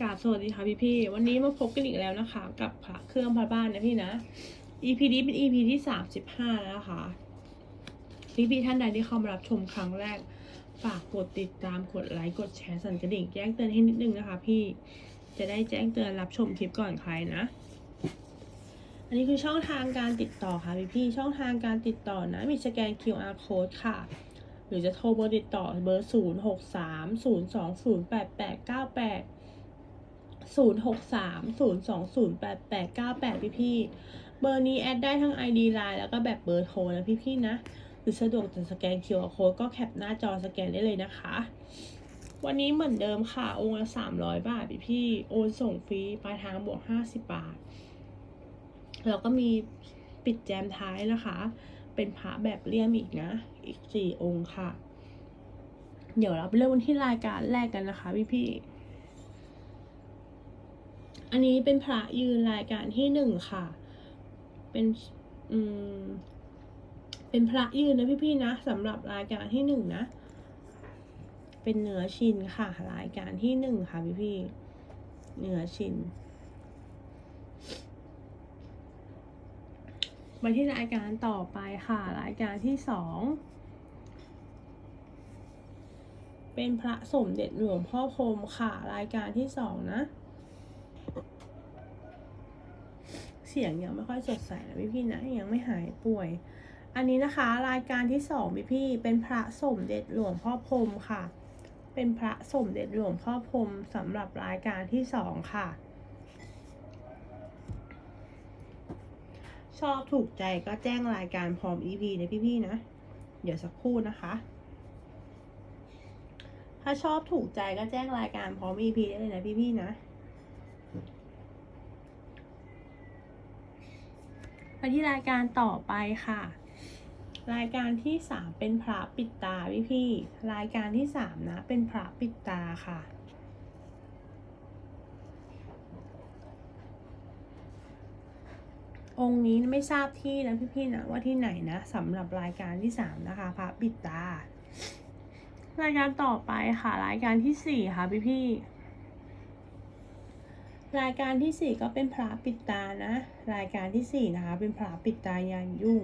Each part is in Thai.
กราบสวัสดีค่ะพี่พี่วันนี้มาพบกันอีกแล้วนะคะ กับพระเครื่องพระบ้านนะพี่นะ EP นี้เป็น EP ที่สามสิบห้าแล้วนะคะ พี่พี่ท่านใดที่เข้ามารับชมครั้งแรก ฝากกดติดตามกดไลค์กดแชร์สั่นกระดิ่งแจ้งเตือนให้นิดนึงนะคะ พี่จะได้แจ้งเตือนรับชมคลิปก่อนใครนะ อันนี้คือช่องทางการติดต่อค่ะพี่พี่ช่องทางการติดต่อนะมีสแกน QR code ค่ะหรือจะโทรเบอร์ติดต่อเบอร์ 0 6 3 0 2 0 8 8 9 8 0 6 3 0 2 0 8 8 9 8 พี่พี่เบอร์นี้แอดได้ทั้ง ID Line แล้วก็แบบเบอร์โทรนะพี่พี่นะ หรือสะดวกจะสแกน QR code ก็แคปหน้าจอสแกนได้เลยนะคะ วันนี้เหมือนเดิมค่ะ องค์ละ 300 บาทพี่พี่โอนส่งฟรีปลายทางบวก 50 บาท แล้วก็มีปิดแจมท้ายนะคะ เป็นพระแบบเลี่ยมอีกนะ อีกสี่องค์ค่ะ เดี๋ยวเราไปเริ่มที่รายการแรกกันนะคะพี่พี่ อันนี้เป็นพระยืนรายการที่หนึ่งค่ะ เป็น อืม เป็นพระยืนนะพี่ๆนะสำหรับรายการที่หนึ่งนะ เป็นเนื้อชินค่ะ รายการที่หนึ่งค่ะพี่ๆเนื้อชินมาที่รายการต่อไปค่ะ รายการที่สองเป็นพระสมเด็จหลวงพ่อพรมค่ะ รายการที่สองนะ เสียงยังไม่ค่อยสดใสนะพี่พี่นะยังไม่หายป่วย อันนี้นะคะรายการที่สองพี่พี่เป็นพระสมเด็จหลวงพ่อพรมค่ะ เป็นพระสมเด็จหลวงพ่อพรมสำหรับรายการที่สองค่ะ ชอบถูกใจก็แจ้งรายการพร้อม EP นะพี่ๆนะ เดี๋ยวสักครู่นะคะถ้าชอบถูกใจก็แจ้งรายการพร้อม EP ได้เลยนะพี่ๆนะ ไปที่รายการต่อไปค่ะ รายการที่สามเป็นพระปิดตาพี่ๆรายการที่สามนะ เป็นพระปิดตาค่ะ องค์นี้ไม่ทราบที่นะพี่ๆนะว่าที่ไหนนะสำหรับรายการที่สามนะคะ พระปิดตา รายการต่อไปค่ะ รายการที่สี่ค่ะพี่ๆ รายการที่สี่ก็เป็นพระปิดตานะ รายการที่สี่นะคะ เป็นพระปิดตายานยุ่ง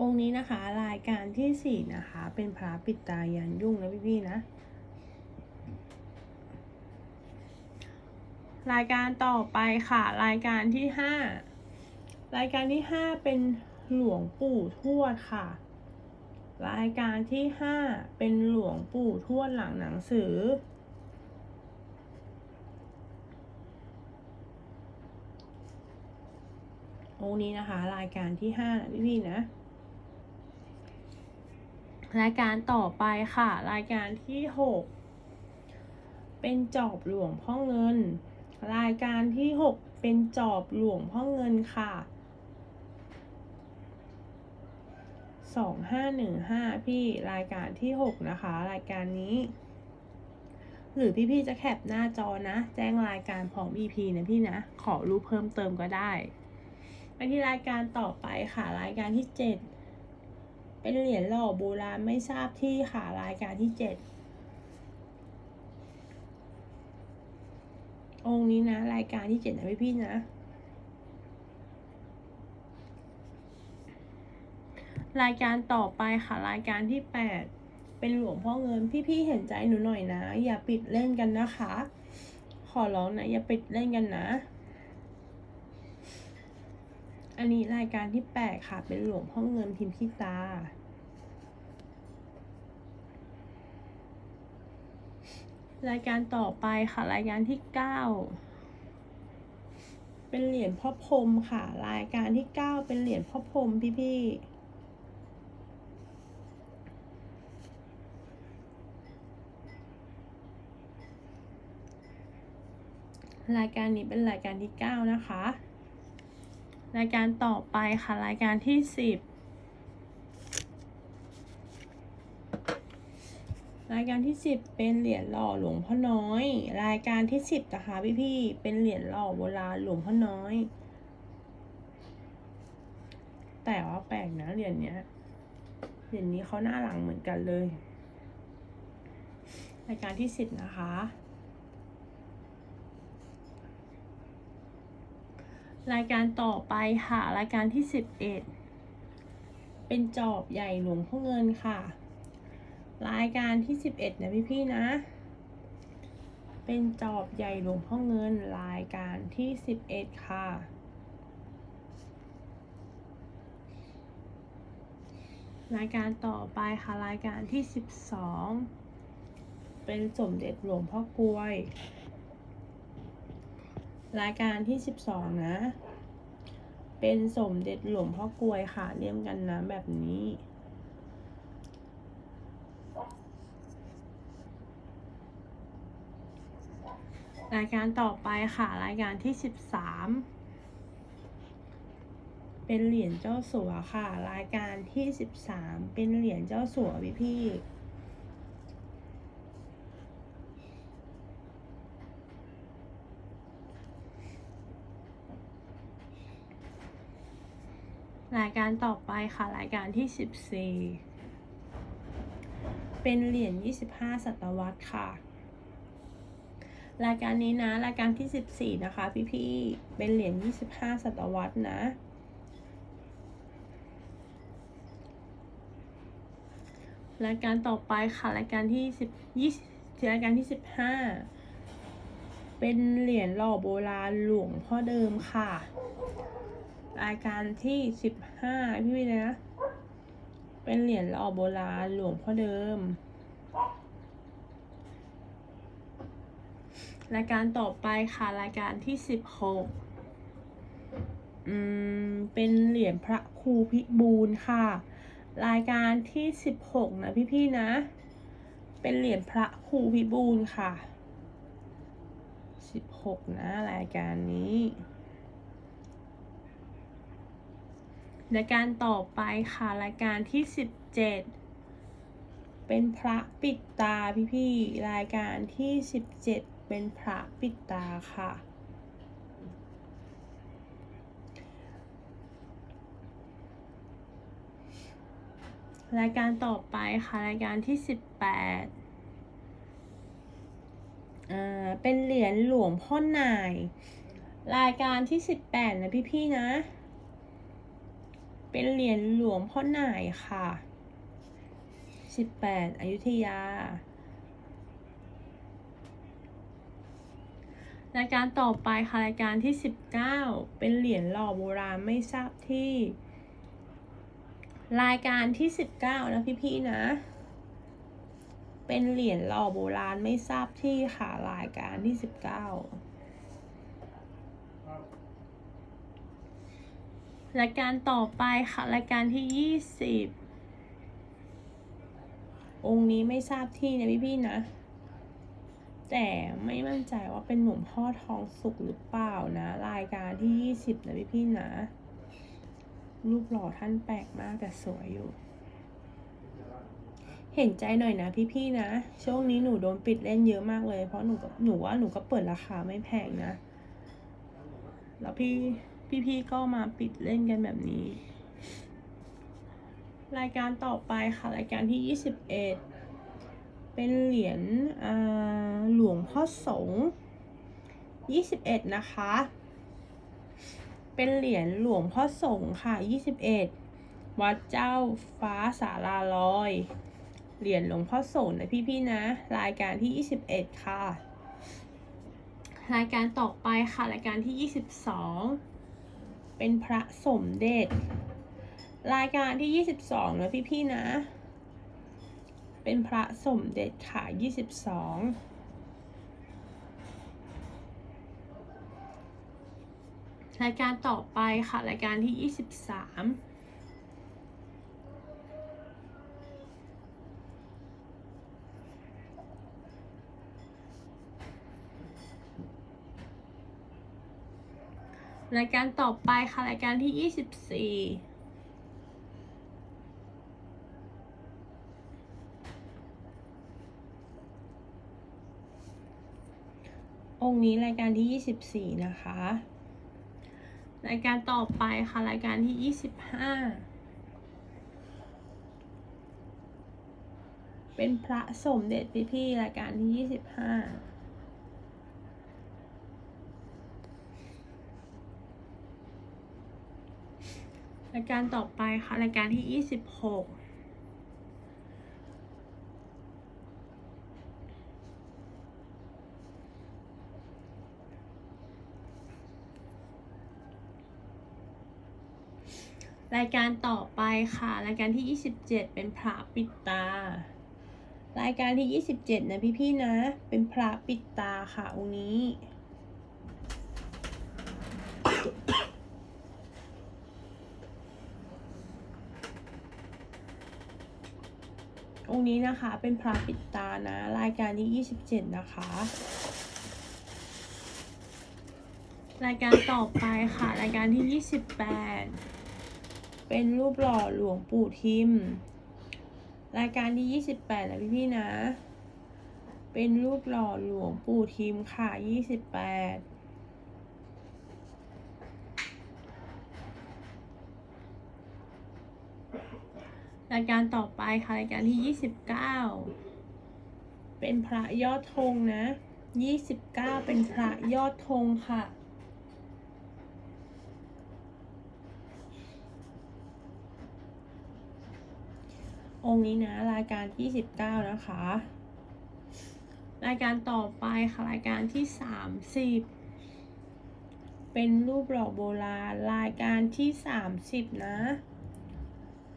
องค์นี้นะคะ รายการที่สี่นะคะ เป็นพระปิดตายันยุ่งนะพี่ๆนะ รายการต่อไปค่ะ รายการที่ห้ารายการที่ห้าเป็นหลวงปู่ทวดค่ะ รายการที่ห้าเป็นหลวงปู่ทวดหลังหนังสือ องค์นี้นะคะ รายการที่ห้านะพี่ๆนะ รายการต่อไปค่ะ รายการที่หกเป็นจอบหลวงพ่อเงิน รายการที่หกเป็นจอบหลวงพ่อเงินค่ะ สองห้าหนึ่งห้าพี่รายการที่หกนะคะ รายการนี้ หรือพี่ๆจะแคปหน้าจอนะ แจ้งรายการพร้อม EP นะพี่นะ ขอรูปเพิ่มเติมก็ได้ไปที่รายการต่อไปค่ะ รายการที่เจ็ดเป็นเหรียญหล่อโบราณไม่ทราบที่ค่ะ รายการที่เจ็ดองค์นี้นะ รายการที่เจ็ดนะพี่พี่ๆนะ รายการต่อไปค่ะรายการที่แปดเป็นหลวงพ่อเงินพี่พี่ๆเห็นใจหนูหน่อยนะ อย่าปิดเล่นกันนะคะ ขอร้องนะ อย่าปิดเล่นกันนะ อันนี้รายการที่แปดค่ะ เป็นหลวงพ่อเงินพิมพ์ขี้ตารายการต่อไปค่ะรายการที่เก้าเป็นเหรียญพ่อพรมค่ะ รายการที่เก้าเป็นเหรียญพ่อพรมพี่พี่ รายการนี้เป็นรายการที่เก้านะคะ รายการต่อไปค่ะ รายการที่สิบรายการที่สิบเป็นเหรียญหล่อหลวงพ่อน้อย รายการที่สิบนะคะพี่พี่ๆเป็นเหรียญหล่อโบราณหลวงพ่อน้อย แต่ว่าแปลกนะเหรียญเนี้ยเหรียญนี้เขาหน้าหลังเหมือนกันเลย รายการที่สิบนะคะ รายการต่อไปค่ะ รายการที่สิบเอ็ดเป็นจอบใหญ่หลวงพ่อเงินค่ะ รายการที่สิบเอ็ดนะพี่ๆนะ เป็นจอบใหญ่หลวงพ่อเงินรายการที่สิบเอ็ดค่ะรายการต่อไปค่ะ รายการที่สิบสองเป็นสมเด็จหลวงพ่อกลวย รายการที่สิบสองนะ เป็นสมเด็จหลวงพ่อกลวยค่ะเรียมกันนะแบบนี้ รายการต่อไปค่ะ รายการที่สิบสามเป็นเหรียญเจ้าสัวค่ะ รายการที่สิบสามเป็นเหรียญเจ้าสัวพี่พี่ รายการต่อไปค่ะ รายการที่สิบสี่เป็นเหรียญยี่สิบห้าศตวรรษค่ะ รายการนี้นะ รายการที่สิบสี่นะคะ พี่ๆ เป็นเหรียญยี่สิบห้าศตวรรษนะรายการต่อไปค่ะรายการที่สิบยี่รายการที่สิบห้าเป็นเหรียญหล่อโบราณหลวงพ่อเดิมค่ะ รายการที่สิบห้าพี่วินะ เป็นเหรียญหล่อโบราณหลวงพ่อเดิม รายการต่อไปค่ะรายการที่สิบหกอืม เป็นเหรียญพระครูพิบูลค่ะ รายการที่สิบหกนะพี่ๆนะ เป็นเหรียญพระครูพิบูลค่ะสิบหกนะรายการนี้ รายการต่อไปค่ะรายการที่สิบเจ็ดเป็นพระปิดตาพี่ๆรายการที่สิบเจ็ดเป็นพระปิดตาค่ะ รายการต่อไปค่ะรายการที่สิบแปดอ่าเป็นเหรียญหลวงพ่อหน่าย รายการที่สิบแปดนะพี่นะ เป็นเหรียญหลวงพ่อหน่ายค่ะ 18 อยุธยารายการต่อไปค่ะรายการที่ 19 เป็นเหรียญหล่อโบราณไม่ทราบที่ รายการที่ 19 นะพี่ๆนะ เป็นเหรียญหล่อโบราณไม่ทราบที่ค่ะรายการที่ 19 รายการต่อไปค่ะ รายการที่ยี่สิบองค์นี้ไม่ทราบที่นะพี่ๆนะ แต่ไม่มั่นใจว่าเป็นหลวงพ่อทองสุกหรือเปล่านะ รายการที่ยี่สิบนะพี่ๆนะ รูปหล่อท่านแปลกมากแต่สวยอยู่ เห็นใจหน่อยนะพี่ๆนะ ช่วงนี้หนูโดนปิดเล่นเยอะมากเลย เพราะหนูหนูว่าหนูก็เปิดราคาไม่แพงนะ แล้วพี่ พี่ๆก็มาปิดเล่นกันแบบนี้ รายการต่อไปค่ะ รายการที่ยี่สิบเอ็ดเป็นเหรียญหลวงพ่อสงฆ์ยี่สิบเอ็ดนะคะ เป็นเหรียญหลวงพ่อสงฆ์ค่ะยี่สิบเอ็ดวัดเจ้าฟ้าสาราลอย เหรียญหลวงพ่อสงฆ์นะพี่ๆนะ รายการที่ยี่สิบเอ็ดค่ะ รายการต่อไปค่ะ รายการที่ยี่สิบสอง เป็นพระสมเด็จ รายการที่ 22 นะพี่ๆนะ เป็นพระสมเด็จค่ะ 22รายการต่อไปค่ะ รายการที่ 23 รายการต่อไปค่ะ รายการที่ยี่สิบสี่องค์นี้รายการที่ยี่สิบสี่นะคะ รายการต่อไปค่ะ รายการที่ยี่สิบห้าเป็นพระสมเด็จพี่พี่รายการที่ยี่สิบห้า รายการต่อไปค่ะ รายการที่ยี่สิบหกรายการต่อไปค่ะ รายการที่ยี่สิบเจ็ดเป็นพระปิดตา รายการที่ยี่สิบเจ็ดนะพี่พี่ๆนะ เป็นพระปิดตาค่ะองค์นี้ องค์นี้นะคะ เป็นพระปิดตานะ รายการที่27 นะคะ รายการต่อไปค่ะ รายการที่ 28 เป็นรูปหล่อหลวงปู่ทิม รายการที่ 28 นะพี่พี่ๆนะ เป็นรูปหล่อหลวงปู่ทิมค่ะ 28 รายการต่อไปค่ะรายการที่29เป็นพระยอดธงนะ29เป็นพระยอดธงค่ะองค์นี้นะรายการที่29นะคะ รายการต่อไปค่ะรายการที่30เป็นรูปหล่อโบราณรายการที่30นะ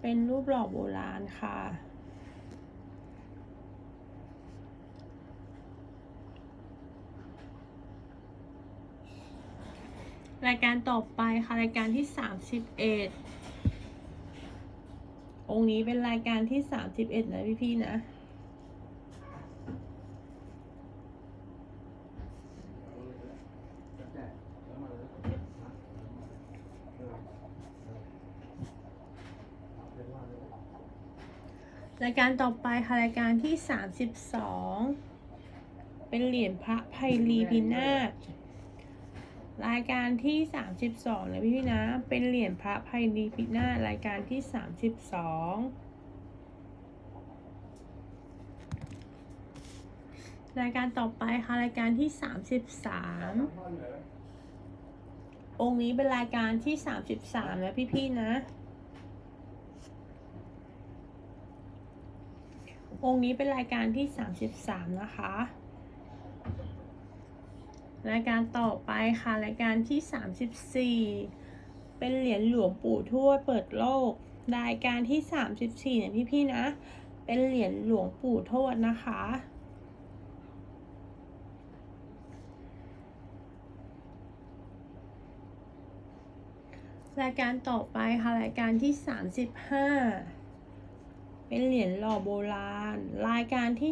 เป็นรูปหล่อโบราณค่ะ รายการต่อไปค่ะ รายการที่ 31 องค์นี้เป็นรายการที่ 31 นะพี่ๆนะ รายการต่อไปค่ะรายการที่ 32 เป็นเหรียญพระไพรีพินาศรายการที่ 32นะพี่พี่นะเป็นเหรียญพระไพรีพินาศรายการที่ 32 รายการต่อไปค่ะรายการที่ 33 องค์นี้เป็นรายการที่ 33นะพี่พี่นะ องค์นี้เป็นรายการที่ 33 นะคะ รายการต่อไปค่ะรายการที่ 34 เป็นเหรียญหลวงปู่ทวดเปิดโลก รายการที่ 34เนี่ยพี่ๆนะ เป็นเหรียญหลวงปู่ทวดนะคะรายการต่อไปค่ะ รายการที่ 35 เป็นเหรียญหล่อโบราณ รายการที่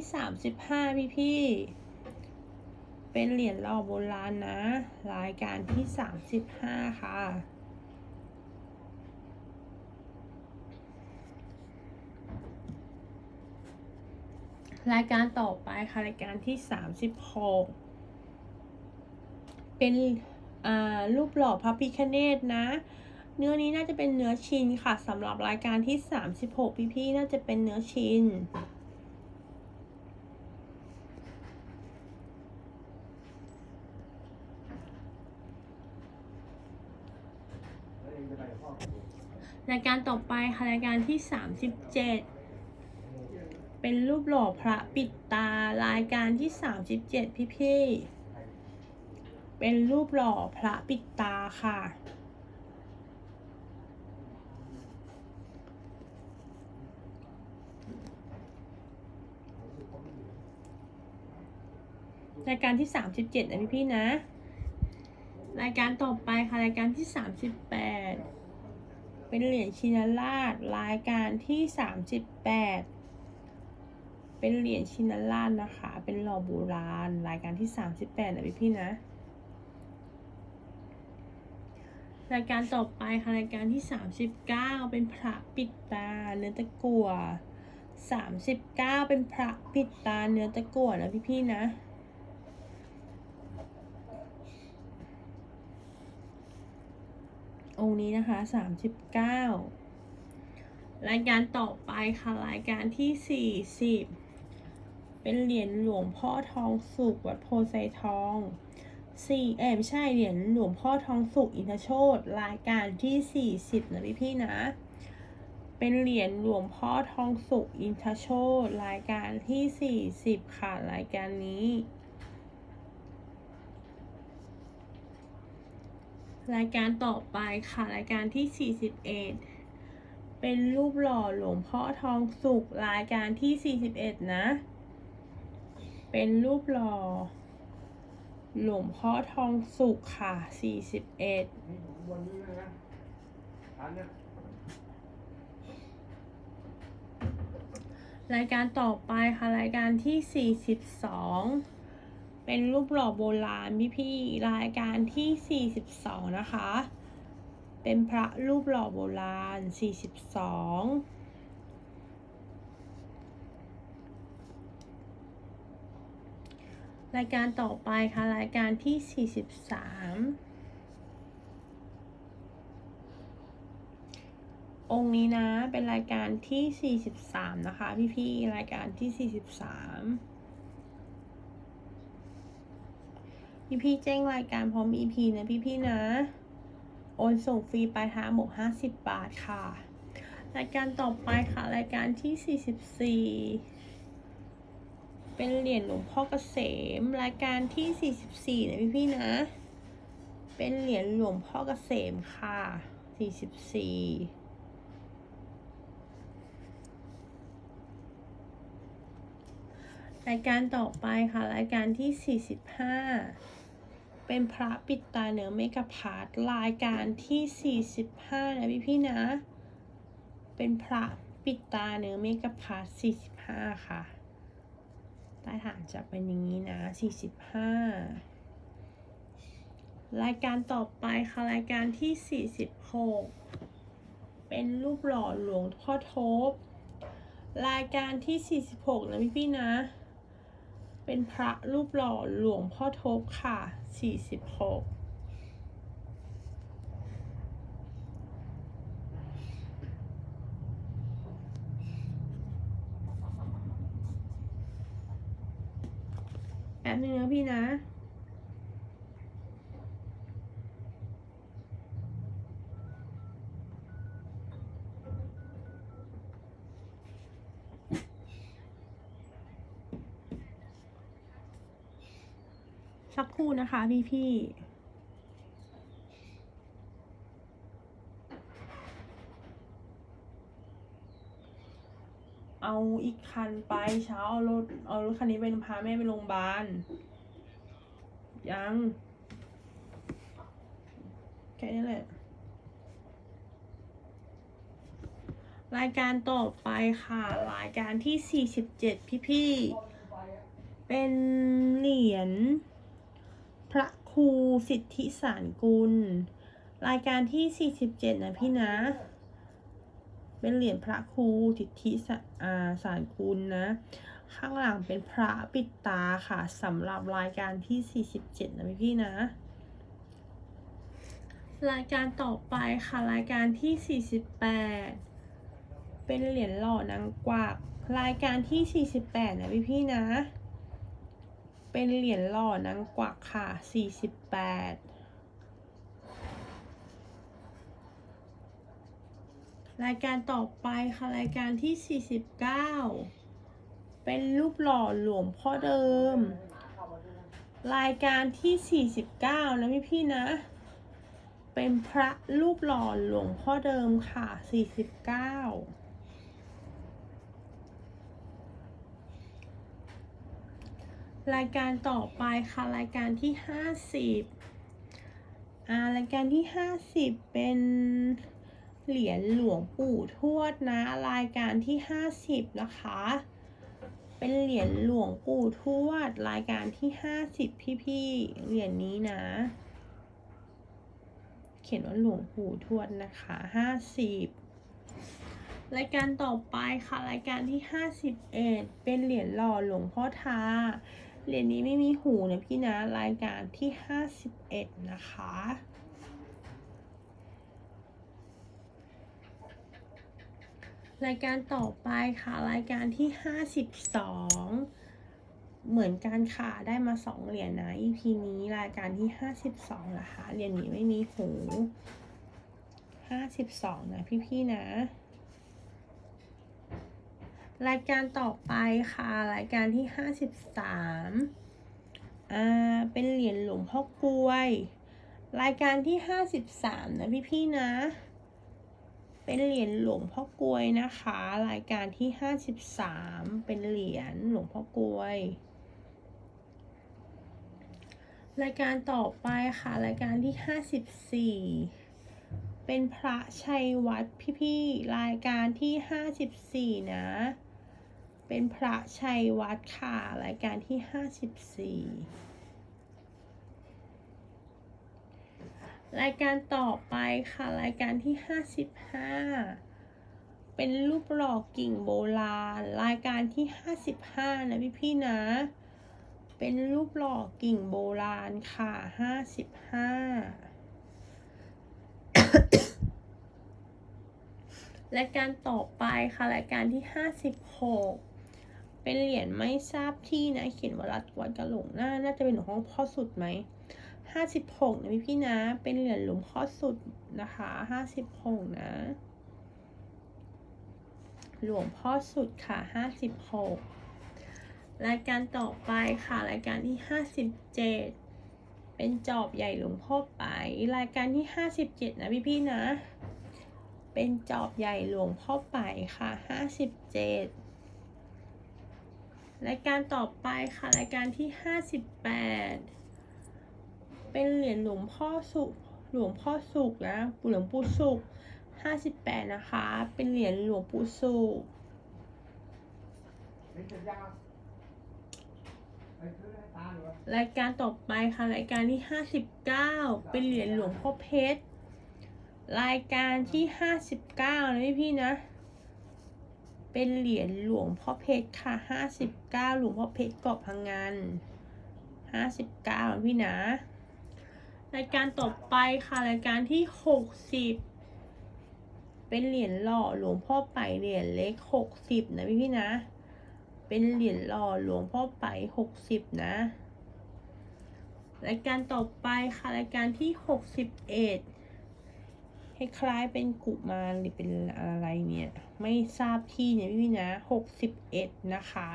35 พี่พี่ เป็นเหรียญหล่อโบราณนะ รายการที่ 35 ค่ะ รายการต่อไปค่ะ รายการที่ 36 เป็นอ่ารูปหล่อพระพิคเนตนะ เนื้อนี้น่าจะเป็นเนื้อชินค่ะสำหรับรายการที่ 36 พี่ๆน่าจะเป็นเนื้อชินรายการต่อไปค่ะรายการที่ 37 เป็นรูปหล่อพระปิดตารายการที่ 37 พี่ๆเป็นรูปหล่อพระปิดตาค่ะ รายการที่37นะพี่ๆนะ รายการต่อไปค่ะรายการที่38เป็นเหรียญชินราชรายการที่38เป็นเหรียญชินราชนะคะ เป็นหล่อโบราณ รายการที่38นะพี่ๆนะ รายการต่อไปค่ะรายการที่39เป็นพระปิดตาเนื้อตะกั่ว39เป็นพระปิดตาเนื้อตะกั่วนะพี่ๆนะ งนี้นะคะ39รายการต่อไปค่ะรายการที่40เป็นเหรียญหลวงพ่อทองสุกวัดโพไซทองสี่เอ็มใช่เหรียญหลวงพ่อทองสุกอินทโชตรายการที่สี่สิบนะพี่พี่ๆนะ เป็นเหรียญหลวงพ่อทองสุกอินทโชตรายการที่สี่สิบค่ะรายการนี้ รายการต่อไปค่ะ รายการที่ 41 เป็นรูปหล่อหลวงพ่อทองสุกรายการที่ 41 นะ เป็นรูปหล่อหลวงพ่อทองสุกค่ะ 41นี่ผมวันนี้นะอันนี้รายการต่อไปค่ะ รายการที่ 42 เป็นรูปหล่อโบราณพี่พี่รายการที่ 42 นะคะ เป็นพระรูปหล่อโบราณ 42รายการต่อไปค่ะ รายการที่ 43 องค์นี้นะ เป็นรายการที่ 43 นะคะ พี่ๆ รายการที่ 43 พี่ๆแจ้งรายการพร้อม EP นะพี่ๆนะ โอนส่งฟรีปลายทางบวก50บาทค่ะ รายการต่อไปค่ะ รายการที่44เป็นเหรียญหลวงพ่อเกษม รายการที่44นะพี่ๆนะ เป็นเหรียญหลวงพ่อเกษมค่ะ44รายการต่อไปค่ะ รายการที่ 45 เป็นพระปิดตาเหนือเมกะพาร์ทรายการที่ 45 นะพี่พี่ๆนะ เป็นพระปิดตาเหนือเมกะพาร์ท45 ค่ะใต้ฐานจะเป็นอย่างนี้นะ 45 รายการต่อไปค่ะรายการที่ 46 เป็นรูปหล่อหลวงพ่อทบ รายการที่ 46 นะพี่พี่ๆนะ เป็นพระรูปหล่อหลวงพ่อทบค่ะ 46แป๊บนึงนะพี่นะ สักครู่นะคะพี่พี่เอาอีกคันไปเช้าเอารถเอารถคันนี้ไปพาแม่ไปโรงพยาบาลยังแค่นี้แหละ รายการต่อไปค่ะ รายการที่ 47 พี่พี่เป็นเหรียญ ครูสิทธิสารกุล รายการที่ 47 นะพี่นะ เป็นเหรียญพระครูสิทธิสาสารกุลนะ ข้างหลังเป็นพระปิดตาค่ะสำหรับรายการที่ 47 นะพี่พี่นะ รายการต่อไปค่ะรายการที่ 48 เป็นเหรียญหล่อนางกวักรายการที่ 48 นะพี่พี่นะ เป็นเหรียญหล่อนางกวักค่ะ 48 รายการต่อไปค่ะ รายการที่ 49 เป็นรูปหล่อหลวงพ่อเดิม รายการที่ 49 นะพี่พี่นะ เป็นพระรูปหล่อหลวงพ่อเดิมค่ะ 49 รายการต่อไปค่ะ รายการที่50อ่ารายการที่50เป็นเหรียญหลวงปู่ทวดนะ รายการที่50นะคะ เป็นเหรียญหลวงปู่ทวด รายการที่50พี่ๆเหรียญนี้นะ เขียนว่าหลวงปู่ทวดนะคะ50รายการต่อไปค่ะ รายการที่ 51 เป็นเหรียญหล่อหลวงพ่อทา เหรียญนี้ไม่มีหูนะพี่นะรายการที่51นะคะรายการต่อไปค่ะ รายการที่ 52 เหมือนกันค่ะได้มาสองเหรียญนะ EP นี้รายการที่ห้าสิบสองนะคะเหรียญนี้ไม่มีหูห้าสิบสองนะพี่ๆนะ รายการต่อไปค่ะ รายการที่ห้าสิบสามอ่า เป็นเหรียญหลวงพ่อกลวย รายการที่ห้าสิบสามนะพี่ๆนะ เป็นเหรียญหลวงพ่อกลวยนะคะ รายการที่ห้าสิบสามเป็นเหรียญหลวงพ่อกลวย รายการต่อไปค่ะ รายการที่ห้าสิบสี่เป็นพระชัยวัดพี่ๆ รายการที่ห้าสิบสี่นะ เป็นพระชัยวัดค่ะ รายการที่ห้าสิบสี่รายการต่อไปค่ะ รายการที่ห้าสิบห้าเป็นรูปหล่อกิ่งโบราณ รายการที่ห้าสิบห้านะพี่ๆนะ เป็นรูปหล่อกิ่งโบราณค่ะห้าสิบห้ารายการต่อไปค่ะ รายการที่ห้าสิบหก เป็นเหรียญไม่ทราบที่นะ เขียนว่ารัดวัดกระหลงหน้า น่าจะเป็นหลวงพ่อสุดไหมห้าสิบหกนะพี่พี่นะ เป็นเหรียญหลวงพ่อสุดนะคะห้าสิบหกนะ หลวงพ่อสุดค่ะห้าสิบหกรายการต่อไปค่ะ รายการที่ห้าสิบเจ็ดเป็นจอบใหญ่หลวงพ่อไป รายการที่ห้าสิบเจ็ดนะพี่พี่นะ เป็นจอบใหญ่หลวงพ่อไปค่ะห้าสิบเจ็ด รายการต่อไปค่ะ รายการที่ห้าสิบแปดเป็นเหรียญหลวงพ่อสุขหลวงพ่อสุขนะหลวงปู่สุขห้าสิบแปดนะคะ เป็นเหรียญหลวงปู่สุขรายการต่อไปค่ะ รายการที่ห้าสิบเก้าเป็นเหรียญหลวงพ่อเพชร รายการที่ห้าสิบเก้านะพี่พี่นะ เป็นเหรียญหลวงพ่อเพชรค่ะห้าสิบเก้าหลวงพ่อเพชรเกาะพังงานห้าสิบเก้าพี่นะรายการต่อไปค่ะรายการที่หกสิบเป็นเหรียญหล่อหลวงพ่อไปเหรียญเล็กหกสิบนะพี่พี่นะ เป็นเหรียญหล่อหลวงพ่อไปหกสิบนะรายการต่อไปค่ะรายการที่หกสิบเอ็ด คล้ายๆเป็นกุมารหรือเป็นอะไรเนี่ย ไม่ทราบที่เนี่ยพี่ๆนะหกสิบเอ็ดนะคะ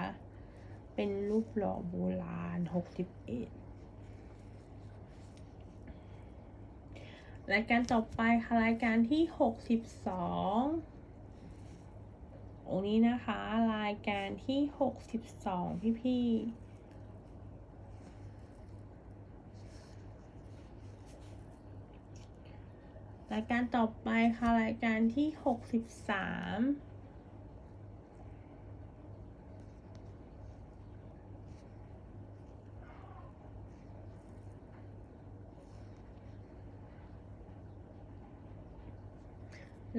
เป็นรูปหล่อโบราณหกสิบเอ็ดรายการต่อไปค่ะรายการที่หกสิบสององนี้นะคะ รายการที่หกสิบสองพี่ๆ รายการต่อไปค่ะรายการที่หกสิบสาม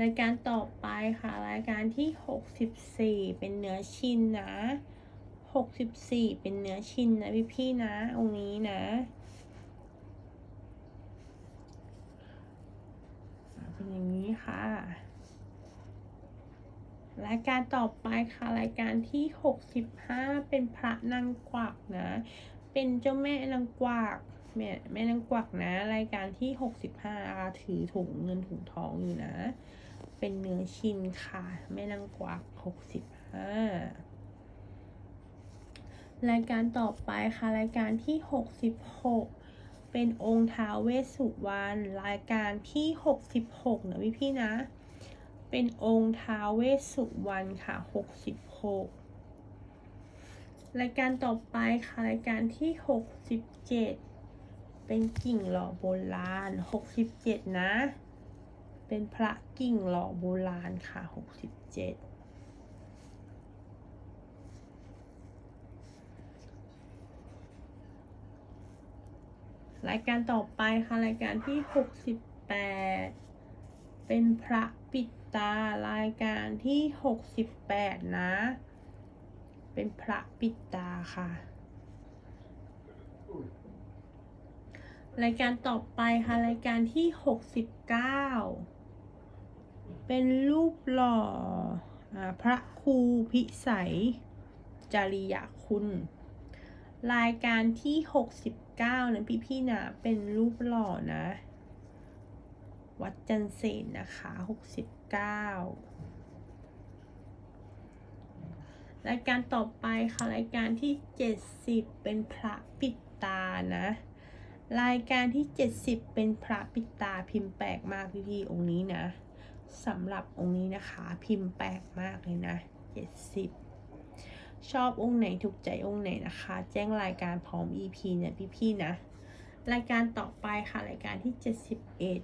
รายการต่อไปค่ะ รายการที่หกสิบสี่เป็นเนื้อชินนะหกสิบสี่เป็นเนื้อชินนะพี่พี่ๆนะองนี้นะ เป็น อย่างนี้ค่ะ รายการต่อไปค่ะรายการที่หกสิบห้าเป็นพระนางกวักนะ เป็นเจ้าแม่นางกวักแม่แม่นางกวักนะ รายการที่หกสิบห้าถือถุงเงินถุงทองอยู่นะ เป็นเนื้อชินค่ะ แม่นางกวักหกสิบห้ารายการต่อไปค่ะ รายการที่หกสิบหก เป็นองค์ท้าเวสสุวรรณรายการที่ 66 นะพี่พี่นะ เป็นองค์ท้าเวสสุวรรณค่ะ 66 รายการต่อไปค่ะรายการที่ 67 เป็นกิ่งหล่อโบราณ 67 นะ เป็นพระกิ่งหล่อโบราณค่ะ 67 รายการต่อไปค่ะรายการที่หกสิบแปดเป็นพระปิดตารายการที่หกสิบแปดนะ เป็นพระปิดตาค่ะ รายการต่อไปค่ะรายการที่หกสิบเก้าเป็นรูปหล่ออพระครูพิสัยจริยคุณ รายการที่หกสิบเก้านะพี่พี่นะเป็นรูปหล่อนะ วัดจันเสนนะคะหกสิบเก้ารายการต่อไปค่ะ รายการที่เจ็ดสิบเป็นพระปิดตานะ รายการที่เจ็ดสิบเป็นพระปิดตาพิมพ์แปลกมากพี่พี่องค์นี้นะสำหรับองค์นี้นะคะ พิมพ์แปลกมากเลยนะเจ็ดสิบ ชอบองค์ไหนถูกใจองค์ไหนนะคะ แจ้งรายการพร้อม EP เนี่ยพี่ๆนะ รายการต่อไปค่ะ รายการที่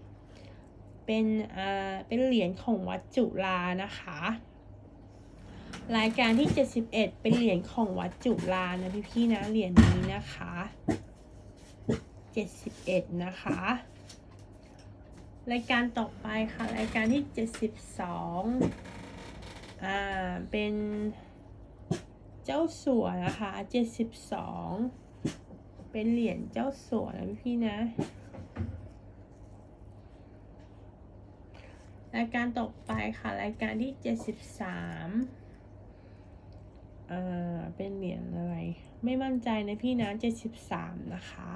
71 เป็นอ่าเป็นเหรียญของวัดจุฬานะคะ รายการที่ 71 เป็นเหรียญของวัดจุฬานะพี่ๆนะเหรียญนี้นะคะ 71 นะคะรายการต่อไปค่ะ รายการที่ 72 อ่า เป็น เจ้าสัวนะคะเจ็ดสิบสองเป็นเหรียญเจ้าสัวนะพี่นะ รายการต่อไปค่ะ รายการที่เจ็ดสิบสามอ่า เป็นเหรียญอะไร ไม่มั่นใจนะพี่นะเจ็ดสิบสามนะคะ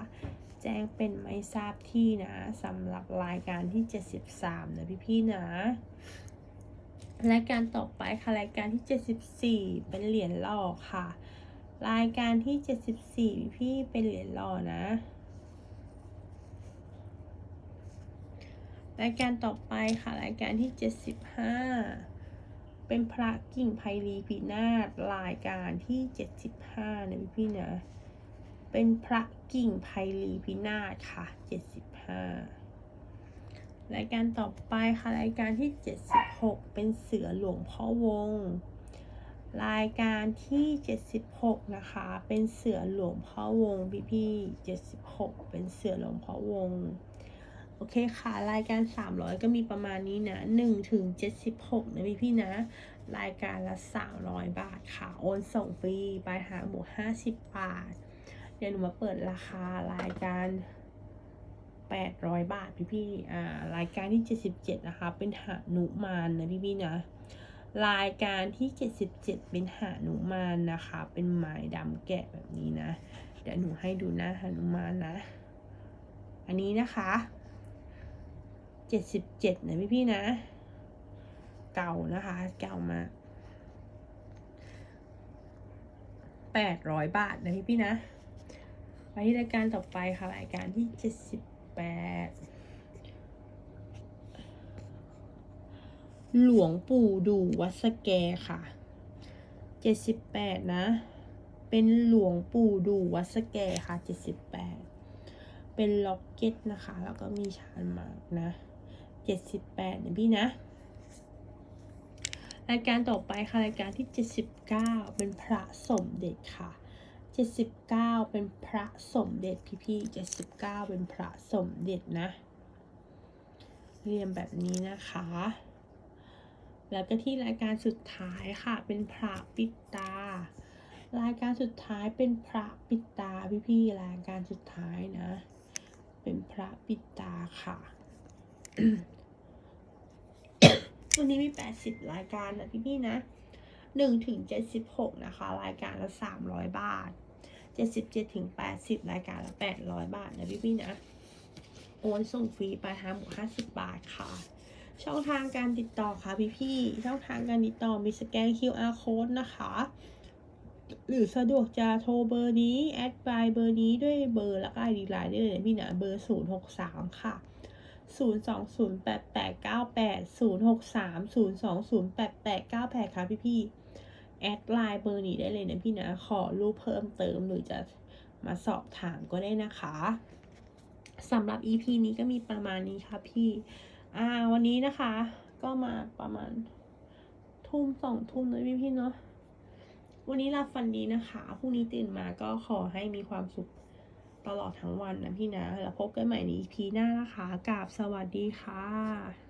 แจ้งเป็นไม่ทราบที่นะสำหรับรายการที่เจ็ดสิบสามนะพี่ๆนะ รายการต่อไปค่ะรายการที่ 74 เป็นเหรียญหล่อค่ะ รายการที่ 74 พี่เป็นเหรียญหล่อนะ รายการต่อไปค่ะรายการที่ 75 เป็นพระกิ่งไพรีพินาศรายการที่ 75นะพี่พี่ๆนะ เป็นพระกิ่งไพรีพินาศค่ะ 75 รายการต่อไปค่ะรายการที่ 76 เป็นเสือหลวงพ่อวง รายการที่ 76 นะคะ เป็นเสือหลวงพ่อวงพี่พี่76 เป็นเสือหลวงพ่อวง โอเคค่ะ รายการ 300 ก็มีประมาณนี้นะ1ถึง76 นะพี่พี่นะ รายการละ 300 บาทค่ะ โอนส่งฟรีปลาหมู50 บาท เดี๋ยวหนูมาเปิดราคารายการ 800 บาทพี่พี่อ่ารายการที่ 77 นะคะ เป็นหานุมานนะพี่พี่นะ รายการที่ 77 เป็นหานุมานนะคะ เป็นไม้ดำแกะแบบนี้นะ เดี๋ยวหนูให้ดูหน้าหานุมานนะ อันนี้นะคะ 77 นะพี่พี่นะ เก่านะคะ เก่ามา800 บาทนะพี่พี่นะ ไปที่รายการต่อไปค่ะ รายการที่ 8หลวงปู่ดูวัดสแกค่ะ78นะ เป็นหลวงปู่ดูวัดสแกค่ะ78เป็นล็อกเก็ตนะคะ แล้วก็มีชานมากนะ78เนี่ยพี่นะรายการต่อไปค่ะรายการที่ 79 เป็นพระสมเด็จค่ะ 79 เป็นพระสมเด็จพี่พี่79 เป็นพระสมเด็จนะ เรียงแบบนี้นะคะ แล้วก็ที่รายการสุดท้ายค่ะ เป็นพระปิดตา รายการสุดท้ายเป็นพระปิดตาพี่พี่รายการสุดท้ายนะ เป็นพระปิดตาค่ะวันนี้มี 80 รายการนะพี่พี่นะ1ถึง76 นะคะ รายการละ300 บาท 77ถึง80 รายการละ 800 บาทนะพี่พี่นะ โอนส่งฟรีปลายทางหมด50 บาทค่ะ ช่องทางการติดต่อค่ะพี่พี่ช่องทางการติดต่อมีสแกน QR code นะคะ หรือสะดวกจะโทรเบอร์นี้ แอดไลน์เบอร์นี้ด้วยเบอร์แล้วก็ไอดีไลน์ได้เลยนะพี่นะเบอร์ 063 ค่ะ0208898 063 0208898 ค่ะพี่พี่ แอดไลน์เบอร์นี้ได้เลยนะพี่นะ ขอรูปเพิ่มเติมหรือจะมาสอบถามก็ได้นะคะสำหรับ EP นี้ก็มีประมาณนี้ค่ะพี่ อ่า วันนี้นะคะ ก็มาประมาณทุ่มสองทุ่มเลยพี่พี่ๆเนาะ วันนี้หลับฝันดีนะคะ พรุ่งนี้ตื่นมาก็ขอให้มีความสุขตลอดทั้งวันนะพี่นะ แล้วพบกันใหม่ใน EP หน้านะคะกราบสวัสดีค่ะ